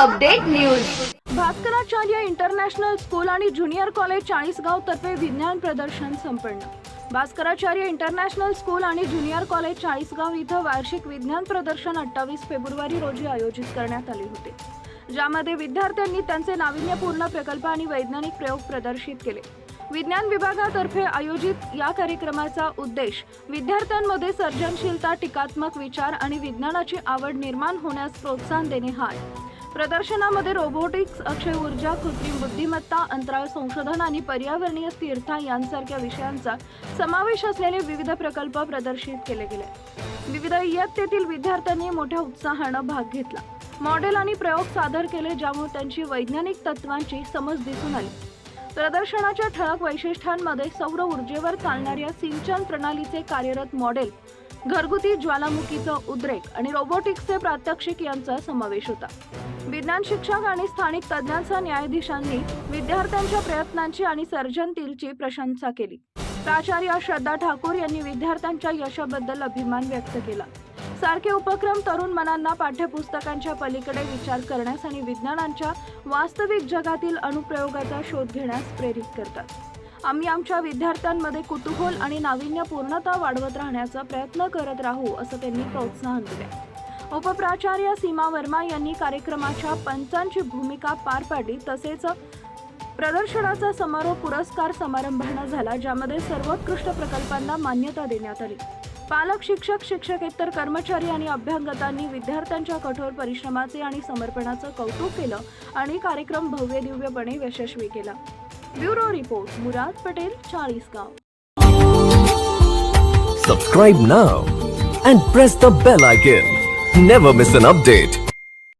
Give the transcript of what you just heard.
Update news. Bhaskaracharya international school आणि junior college Chalisgaon तर्फे विज्ञान प्रदर्शन संपन्न. भास्कराचार्य इंटरनॅशनल स्कूल आणि ज्युनियर कॉलेज चाळीसगाव इथं वार्षिक विज्ञान प्रदर्शन अठ्ठावीस फेब्रुवारी रोजी आयोजित करण्यात आले होते. ज्यामध्ये विद्यार्थ्यांनी त्यांचे नाविन्यपूर्ण प्रकल्प आणि वैज्ञानिक प्रयोग प्रदर्शित केले. विज्ञान विभागातर्फे आयोजित या कार्यक्रमाचा उद्देश विद्यार्थ्यांमध्ये सर्जनशीलता टीकात्मक विचार आणि विज्ञानाची आवड निर्माण होण्यास प्रोत्साहन देणे हा आहे प्रदर्शनामध्ये रोबोटिक्स अक्षय ऊर्जा कृत्रिम बुद्धिमत्ता अंतराळ संशोधन आणि पर्यावरणीय स्थिरता यांसारख्या विषयांचा समावेश असलेले विविध प्रकल्प प्रदर्शित केले गेले. विविध इयत्तेतील विद्यार्थ्यांनी मोठ्या उत्साहानं भाग घेतला. मॉडेल आणि प्रयोग सादर केले ज्यामुळे त्यांची वैज्ञानिक तत्वांची समज दिसून आली. प्रदर्शनाच्या ठळक वैशिष्ट्यांमध्ये सौर ऊर्जेवर चालणाऱ्या सिंचन प्रणालीचे कार्यरत मॉडेल घरगुती ज्वालामुखीचं उद्रेक आणि रोबोटिक्सचे प्रात्यक्षिक यांचा समावेश होता. विज्ञान शिक्षक आणि स्थानिक तज्ज्ञांसह न्यायाधीशांनी विद्यार्थ्यांच्या प्रयत्नांची आणि सर्जनशीलची प्रशंसा केली. प्राचार्य श्रद्धा ठाकूर यांनी विद्यार्थ्यांच्या यशाबद्दल अभिमान व्यक्त केला. सारखे उपक्रम तरुण मनांना पाठ्यपुस्तकांच्या पलीकडे विचार करण्यास आणि विज्ञानांच्या वास्तविक जगातील अनुप्रयोगाचा शोध घेण्यास प्रेरित करतात. आम्ही आमच्या विद्यार्थ्यांमध्ये कुतूहल आणि नाविन्यपूर्णता वाढवत राहण्याचा प्रयत्न करत राहू असं त्यांनी प्रोत्साहन दिले. उपप्राचार्य सीमा वर्मा यांनी कार्यक्रमाच्या पंचांची भूमिका पार पाडली. तसेच प्रदर्शनाचा समारोप पुरस्कार समारंभानं झाला ज्यामध्ये सर्वोत्कृष्ट प्रकल्पांना मान्यता देण्यात आली. पालक शिक्षक शिक्षकेतर कर्मचारी आणि अभ्यागतांनी विद्यार्थ्यांच्या कठोर परिश्रमाचे आणि समर्पणाचं कौतुक केलं आणि कार्यक्रम भव्य दिव्यपणे यशस्वी केला. Bureau report Murad Patel Chalisgaon Subscribe now and press the bell icon. Never miss an update.